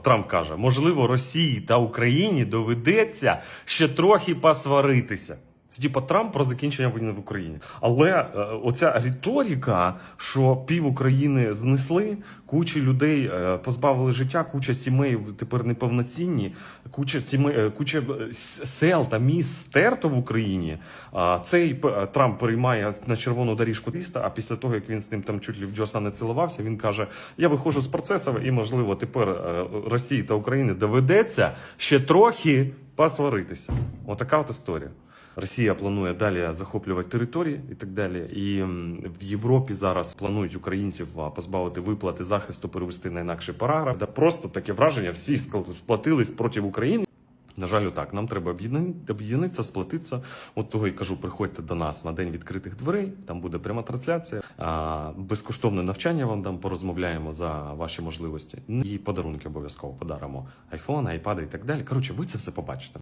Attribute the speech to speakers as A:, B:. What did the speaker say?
A: Трамп каже, можливо, Росії та Україні доведеться ще трохи посваритися. Це типа Трамп про закінчення війни в Україні. Але е, оця риторика, що пів України знесли, куча людей е, позбавили життя, куча сімей тепер неповноцінні, куча сімей, е, куча сел та міст стерто в Україні. А цей Трамп переймає на червону доріжку міста. А після того як він з ним там чуть ли в Джоса не цілувався, він каже: Я виходжу з процесу, і можливо тепер Росії та Україні доведеться ще трохи посваритися. Отака от історія. Росія планує далі захоплювати території і так далі. І в Європі зараз планують українців позбавити виплати захисту, перевести на інакший параграф. Да просто таке враження, всі сплатились проти України. На жаль, так, нам треба об'єднатися, сплатитися. От того і кажу, приходьте до нас на день відкритих дверей. Там буде пряма трансляція. А, безкоштовне навчання вам дам, порозмовляємо за ваші можливості. І подарунки обов'язково подаримо. Айфон, айпади і так далі. Коротше, ви це все побачите.